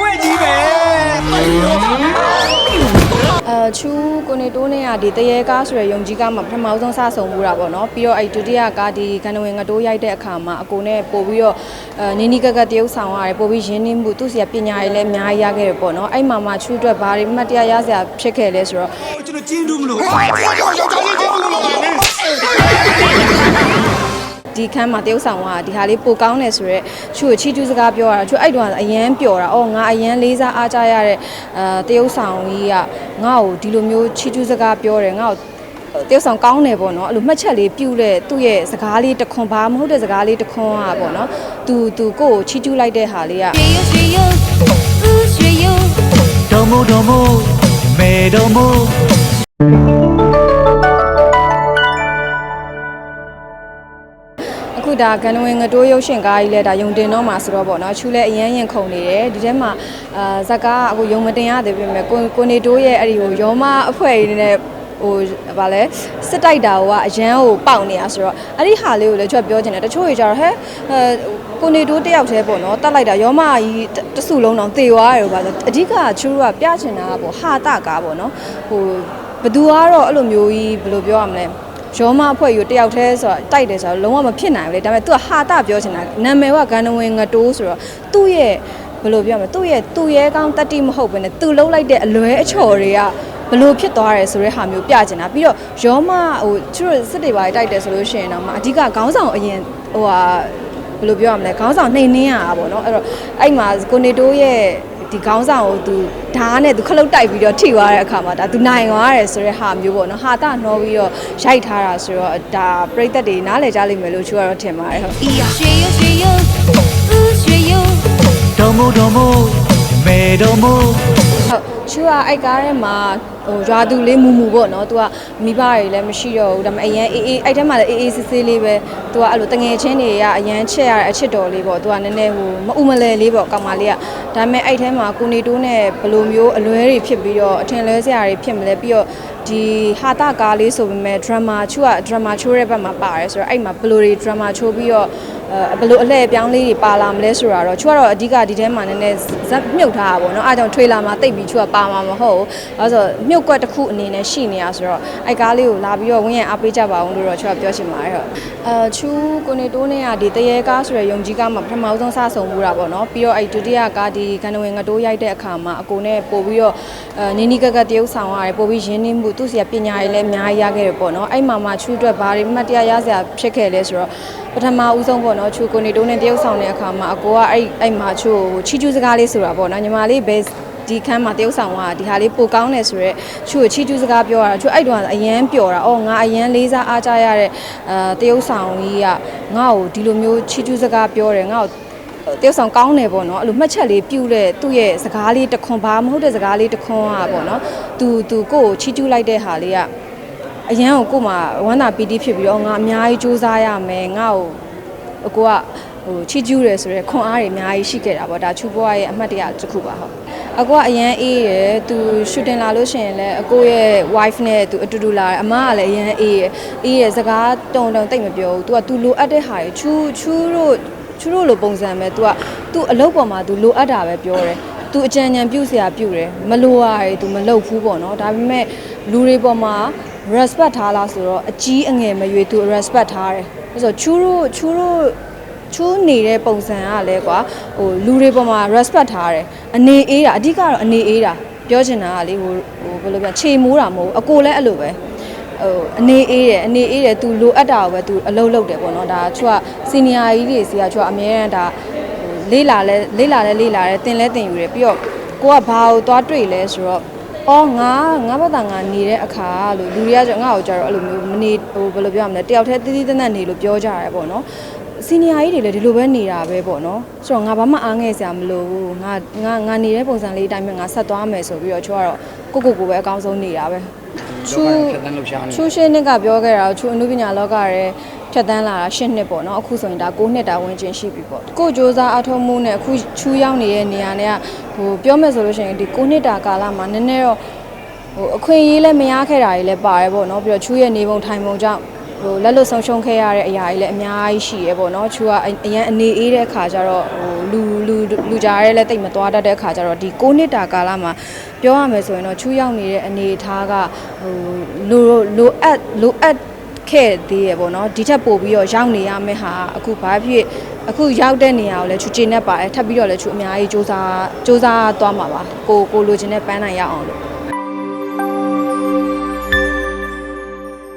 ဝဲကြီးပဲအဲချူကိုနေတိုးနဲ့ကဒီတရေကားဆိုရယ်ယုံကြီးကားမှာပထမဆုံးစဆုံမှုတာပေါ့နော်ပြီးတော့အဲ့ဒုတိယကားဒီကန္နဝင်ငတိုးရိုက်တဲ့အခါမှာအကိုနဲ့ပို့ပြီးတော့အဲနီနီကကတရုပ်ဆောင်ရတယ်ပို့ပြီးရင်းနှီးမှုသူ့စီကပညာရေးလည်းအများကြီးရခဲ့တယ်ပေါ့နော်အဲ့မှာမှချူအတွက်ဘာတွေမှတ်တရရစရာဖြစ်ခဲ့လဲဆိုတော့ကျွန်တော်ကျင်းတူးမလို့ဟာယောက်ျားလေးကျင်းတူးမလို့ပါနဲ့ ဒီခန်းမှာတရုပ်ဆောင်ကဒီဟာလေးပိုကောင်းတယ်ဆိုတော့ချူချီတူးစကားပြောတာချူအဲ့တုန်းကအရန်ပျော်တာအော်ငါအရန်လေးစားအားကြရတဲ့အဲတရုပ်ဆောင်ကြီးကငါ့ကိုဒီလိုမျိုးချီတူးစကားပြောတယ်ငါ့ကိုတယောက်ဆောင်ကောင်းတယ်ပေါ့နော်အဲ့လိုမှတ်ချက်လေးပြုတဲ့သူ့ရဲ့စကားလေးတခွန်ဘာမဟုတ်တဲ့စကားလေးတခွန်อ่ะပေါ့နော်သူသူကိုကိုချီးကျူးလိုက်တဲ့ဟာလေးอ่ะတော်မို့တော်မို့မေတော်မို့ ဒါဂန်နဝင်ငတိုးရုပ်ရှင်ကားကြီးလဲဒါယုံတင်တော့မှာဆိုတော့ပေါ့နော်ချူလဲအရန်ရင်ခုန်နေတယ်ဒီထဲမှာအာဇက်ကားအခုယုံမတင်ရသေးပေမဲ့ကိုကိုနေတိုးရဲ့အဲ့ဒီကိုယောမအဖွဲ့ရင်းနဲ့ဟိုဗာလဲစစ်တိုက်တာကအရန်ကိုပေါက်နေတာဆိုတော့အဲ့ဒီဟာလေးကိုလည်းချွတ်ပြောချင်တယ်တချို့တွေကြတော့ဟဲအဲကိုနေတိုးတယောက်တည်းပေါ့နော်တတ်လိုက်တာယောမကြီးတစုလုံးတော့သေသွားတယ်ပေါ့ဆိုအဓိကချူကပြချင်တာကပေါ့ဟာတကားပေါ့နော်ဟိုဘသူကတော့အဲ့လိုမျိုးကြီးဘယ်လိုပြောရမလဲ ရောမအဖွဲ့ယူတယောက်တည်းဆိုတော့တိုက်တယ်ဆိုတော့လုံးဝမဖြစ်နိုင်ဘူးလေဒါပေမဲ့ तू ကဟာတာပြောချင်တာနာမည်ကဂန်နဝင်ငတိုးဆိုတော့သူ့ရဲ့ဘယ်လိုပြောမလဲသူ့ရဲ့သူ့ရဲ့ကောင်းတတိမဟုတ်ဘဲနဲ့ तू လှုပ်လိုက်တဲ့အလွဲအချော်တွေကဘလို့ဖြစ်သွားတယ်ဆိုတဲ့ဟာမျိုးပြချင်တာပြီးတော့ရောမဟိုသူတို့စစ်တွေပါတိုက်တယ်ဆိုလို့ရှိရင်တော့မှအဓိကခေါင်းဆောင်အရင်ဟိုဟာဘယ်လိုပြောရမလဲခေါင်းဆောင်နှိမ်နှင်းရတာပေါ့နော်အဲ့တော့အဲ့မှာကိုနေတိုးရဲ့ ဒီခေါင်းဆောင်ကိုသူဓာတ်နဲ့သူခလုတ်တိုက်ပြီးတော့ထိသွားတဲ့အခါမှာဒါသူနိုင်သွားတယ်ဆိုတဲ့ဟာမျိုးပေါ့နော်ဟာတာနှောပြီးတော့ရိုက်ထားတာဆိုတော့ဒါပြိသက်တွေနားလည်ကြလိမ့်မယ်လို့ချိုးကတော့ထင်ပါတယ်ဟုတ်ရွှေရွှေရွှေရွှေရွှေဒေါမိုဒေါမိုမေဒေါမို ချူကအဲ့ကားထဲမှာဟိုရွာသူလေးမူမူပေါ့နော်။ तू ကမိဘတွေလည်းမရှိတော့ဘူး။ဒါပေမဲ့အရန်အေးအေးအဲ့ထဲမှာလည်းအေးအေးဆေးဆေးလေးပဲ။ तू ကအဲ့လိုတငယ်ချင်းတွေကအရန်ချက်ရတဲ့အချစ်တော်လေးပေါ့။ तू ကနည်းနည်းဟိုမဥမလဲလေးပေါ့ကောင်မလေးက။ဒါပေမဲ့အဲ့ထဲမှာကိုနေတိုးနဲ့ဘယ်လိုမျိုးအလွဲတွေဖြစ်ပြီးတော့အထင်လွဲစရာတွေဖြစ်မလဲပြီးတော့ ဒီဟာတာကားလေးဆိုပေမဲ့ drama ချူက drama ချိုးတဲ့ဘက်မှာပါတယ်ဆိုတော့အဲ့မှာဘယ်လိုတွေ drama ချိုးပြီးတော့အဲဘယ်လိုအလှည့်အပြောင်းလေးတွေပါလာမလဲဆိုတာတော့ချူကတော့အဓိကဒီထဲမှာနည်းနည်းဇက်မြုပ်ထားတာပေါ့နော်အားကြောင့်ထွေလာမှာတိတ်ပြီးချူကပါမှာမဟုတ်ဘူးအဲဆိုမြုပ်ကွက်တစ်ခုအနေနဲ့ရှိနေရဆိုတော့အဲ့ကားလေးကိုလာပြီးတော့ဝင်းရအားပေးကြပါအောင်လို့တော့ချူကပြောချင်ပါတယ်ဟုတ်အဲချူကိုနေတိုးနဲ့ကဒီတရေကားဆိုရယ်ယုံကြီးကားမှာပထမဆုံးစဆုံမှုတာပေါ့နော်ပြီးတော့အဲ့ဒုတိယကားဒီကန္နဝင်ငတိုးရိုက်တဲ့အခါမှာအကိုနဲ့ပို့ပြီးတော့အဲနီနီကကတရုပ်ဆောင်ရတယ်ပို့ပြီးရင်းနှီးမှုသူ့စီကပညာရေးလည်းအများကြီးရခဲ့တယ်ပေါ့နော်အဲ့မှာမှချူအတွက်ဘာတွေမှတ်တရရစရာဖြစ်ခဲ့လဲဆိုတော့ပထမဦးဆုံးပေါ့နော်ချူကိုနေတိုးနဲ့တရုပ်ဆောင်တဲ့အခါမှာအကိုကအဲ့အဲ့မှာချူကိုချီကျူးစကားလေးဆိုတာပေါ့နော်ညီမလေးဘယ်ဒီခန်းမှာတရုပ်ဆောင်ကဒီဟာလေးပိုကောင်းတယ်ဆိုတော့ချူကိုချီကျူးစကားပြောတာချူအဲ့တုန်းကအရန်ပျော်တာအော်ငါအရန်လေးစားအားကြရတဲ့အဲတရုပ်ဆောင်ကြီးကငါ့ကိုဒီလိုမျိုးချီကျူးစကားပြောတယ်ငါ့ကို တရုပ်ဆောင်ကောင်းတယ်ပေါ့နော်အဲ့လိုမှတ်ချက်လေးပြုတဲ့သူ့ရဲ့စကားလေးတစ်ခွန်ဘာမဟုတ်တဲ့စကားလေးတစ်ခွန်อ่ะပေါ့နော်သူသူကိုယ့်ကိုချီကျူးလိုက်တဲ့ဟာလေးကအရန်ကိုကို့မှာဝမ်းသာပီတိဖြစ်ပြီးတော့ငါအများကြီးစူးစမ်းရမယ်ငါ့ကို အကိုကဟိုချီကျူးတယ်ဆိုတော့ခွန်အားတွေအများကြီးရှိခဲ့တာပေါ့ဒါချူဘွားရဲ့အမှတ်တရတစ်ခုပါဟုတ်အကိုကအရန်အေးရယ်သူရှူတင်လာလို့ရှိရင်လည်းအကိုရဲ့ wife နဲ့သူအတူတူလာတယ်အမကလည်းအရန်အေးရယ်အေးရယ်စကားတုံတုံတိတ်မပြောဘူး तू က तू လိုအပ်တဲ့ဟာတွေချူချူတို့ ချူတို့လိုပုံစံပဲ तू က तू အလုပ်ပေါ်မှာ तू လိုအပ်တာပဲပြောတယ် तू အကြံဉာဏ်ပြုစရာပြုတယ်မလိုရရယ် तू မလုပ်ဘူးပေါ့နော်ဒါပေမဲ့လူတွေပေါ်မှာ respect ထားလားဆိုတော့အကြီးအငယ်မရွေ तू respect ထားတယ်အဲ့ဆိုချူတို့ချူတို့ ချိုးနေတဲ့ပုံစံကလည်းကွာဟိုလူတွေပေါ်မှာ respect ထားတယ်အနေအေးတာအဓိကတော့အနေအေးတာပြောချင်တာကလေဟိုဟိုဘယ်လိုပြောခြေမိုးတာမဟုတ်ဘူးအကိုလည်းအဲ့လိုပဲ ဟိုအနေအေးတယ်အနေအေးတယ် तू လိုအပ်တာကိုပဲ तू အလုပ်လုပ်တယ်ပေါ့နော်ဒါချို့က senior ကြီးတွေစီကချို့ကအများရန်ဒါဟိုလေးလာလဲလေးလာလဲလေးလာတယ်တင်လဲတင်ယူတယ်ပြီးတော့ကိုကဘာကိုသွားတွေ့လဲဆိုတော့အော်ငါငါဘာသာငါနေတဲ့အခါလို့လူတွေကကျငါ့ကိုကြတော့အဲ့လိုမျိုးမနေဟိုဘယ်လိုပြောရမလဲတယောက်တည်းတည်တည်တတ်တတ်နေလို့ပြောကြရတယ်ပေါ့နော်စီနီယာကြီးတွေလည်းဒီလိုပဲနေတာပဲပေါ့နော်ဆိုတော့ငါဘာမှအားငယ်စရာမလိုဘူးငါငါငါနေတဲ့ပုံစံလေးအတိုင်းပဲငါဆက်သွားမယ်ဆိုပြီးတော့ချိုးကတော့ကိုကိုကိုပဲအကောင်းဆုံးနေတာပဲ ချူချူရှင်းနှစ်ကပြောခဲ့တာချူအနုပညာလောကရဲဖြတ်တန်းလာတာ၈နှစ်ပေါ့နော်အခုဆိုရင်ဒါ9နှစ်တာဝင်ကျင်ရှိပြီပေါ့ကိုစ조사အထုံးမှုနဲ့အခုချူရောက်နေတဲ့နေရာတွေကဟိုပြောမယ်ဆိုလို့ရှိရင်ဒီ9နှစ်တာကာလမှာနည်းနည်းတော့ဟိုအခွင့်အရေးလည်းမရခဲ့တာတွေလည်းပါတယ်ပေါ့နော်ပြီးတော့ချူရဲ့နေပုံထိုင်ပုံကြောင့် ဟိုလက်လွတ်ဆုံးရှုံးခဲ့ရတဲ့အရာတွေလည်းအများကြီးရှိရဲပေါ့နော်ချူကအရန်အနေအေးတဲ့အခါကျတော့ဟိုလူလူလူကြားရဲလည်းတိတ်မသွားတတ်တဲ့အခါကျတော့ဒီ6နှစ်တာကာလမှာပြောရမယ်ဆိုရင်တော့ချူရောက်နေတဲ့အနေအထားကဟိုလိုလိုအပ်လိုအပ်ခဲ့သေးရပေါ့နော်ဒီထက်ပိုပြီးတော့ရောက်နေရမယ့်ဟာအခုဘာဖြစ်အခုရောက်တဲ့နေရာကိုလည်းချူကျင်းနေပါတယ်ထပ်ပြီးတော့လည်းချူအများကြီးစူးစမ်းစူးစမ်းသွားမှာပါကိုကိုလိုချင်တဲ့ပန်းနိုင်ရအောင်လို့